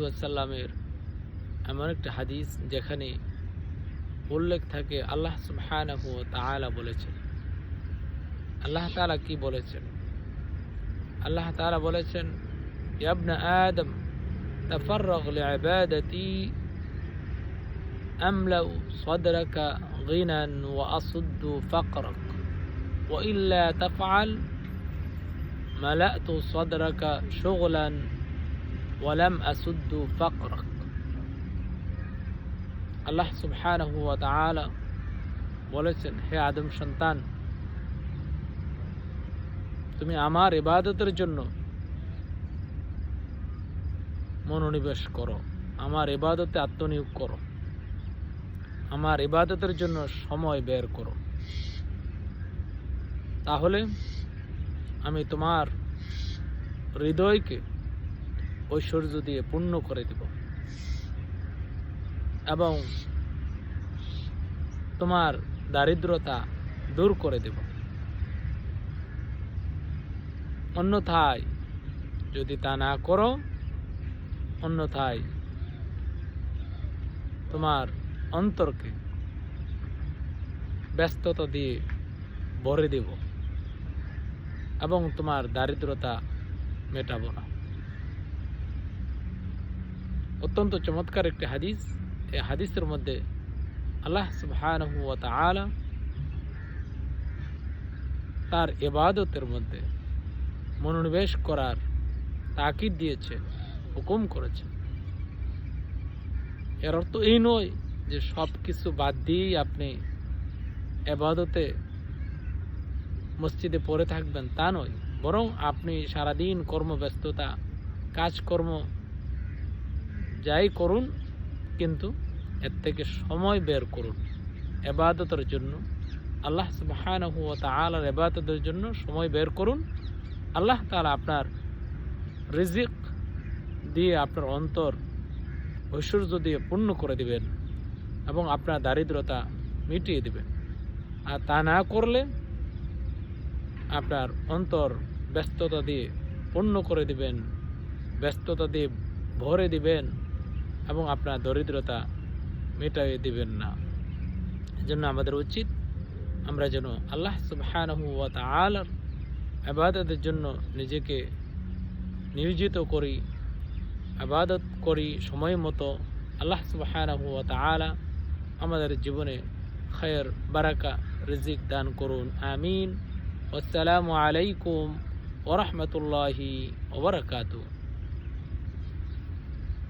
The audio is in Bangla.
ওয়াসাল্লামের এমন একটা হাদিস যেখানে উল্লেখ থাকে আল্লাহ সুবহানাহু ওয়া তাআলা বলেছেন আল্লাহ তাআলা কি বলেছেন আল্লাহ তাআলা বলেছেন ইয়া ইবনা আদম تفرغ لعبادتي أملأ صدرك غنى وأصد فقرك وإلا تفعل ملأت صدرك شغلا ওয়ালাম আসুদ্দু ফাকরক আল্লাহ সুবহান হুয়া বলেছেন, হে আদম সন্তান, তুমি আমার ইবাদতের জন্য মনোনিবেশ করো, আমার ইবাদতে আত্মনিয়োগ করো, আমার ইবাদতের জন্য সময় বের করো। তাহলে আমি তোমার হৃদয়কে ঐশ্বর্য দিয়ে পূর্ণ করে দেব। এবং তোমার দারিদ্রতা দূর করে দেব। অন্যথায় যদি তা না করো, অন্যথায় তোমার অন্তরকে ব্যস্ততা দিয়ে ভরে দেব এবং তোমার দারিদ্রতা মেটাবো না। অত্যন্ত চমৎকার একটি হাদিস। এই হাদিসের মধ্যে আল্লাহ সুবহানাহু তার এবাদতের মধ্যে মনোনিবেশ করার তাকিদ দিয়েছে হুকুম করেছে এর অর্থ এই নয় যে সব কিছু বাদ দিয়েই আপনি এবাদতে মসজিদে পড়ে থাকবেন তা নয়, বরং আপনি সারাদিন কর্মব্যস্ততা, কাজকর্ম যাই করুন, কিন্তু এর থেকে সময় বের করুন। এবাদতের জন্য, আল্লাহ সুবহানাহু ওয়া তাআলার এবাদতের জন্য সময় বের করুন। আল্লাহ তাআলা আপনার রিজিক দিয়ে আপনার অন্তর ঐশ্বর্য দিয়ে পূর্ণ করে দিবেন এবং আপনার দারিদ্রতা মিটিয়ে দিবেন। আর তা না করলে আপনার অন্তর ব্যস্ততা দিয়ে পূর্ণ করে দিবেন, ব্যস্ততা দিয়ে ভরে দিবেন এবং আপনার দরিদ্রতা মেটাইয়ে দিবেন না। এজন্য আমাদের উচিত আমরা যেন আল্লাহ সুবহানাহু ওয়া তাআলার ইবাদতের জন্য নিজেকে নিয়োজিত করি আবাদত করি সময় মতো আল্লাহ সুবহানাহু তাআলা আমাদের জীবনে খায়ের বারাকা, রিজিক দান করুন। আমিন। আসসালামু আলাইকুম ওরহমতুল্লাহি ওবরাকাতুহ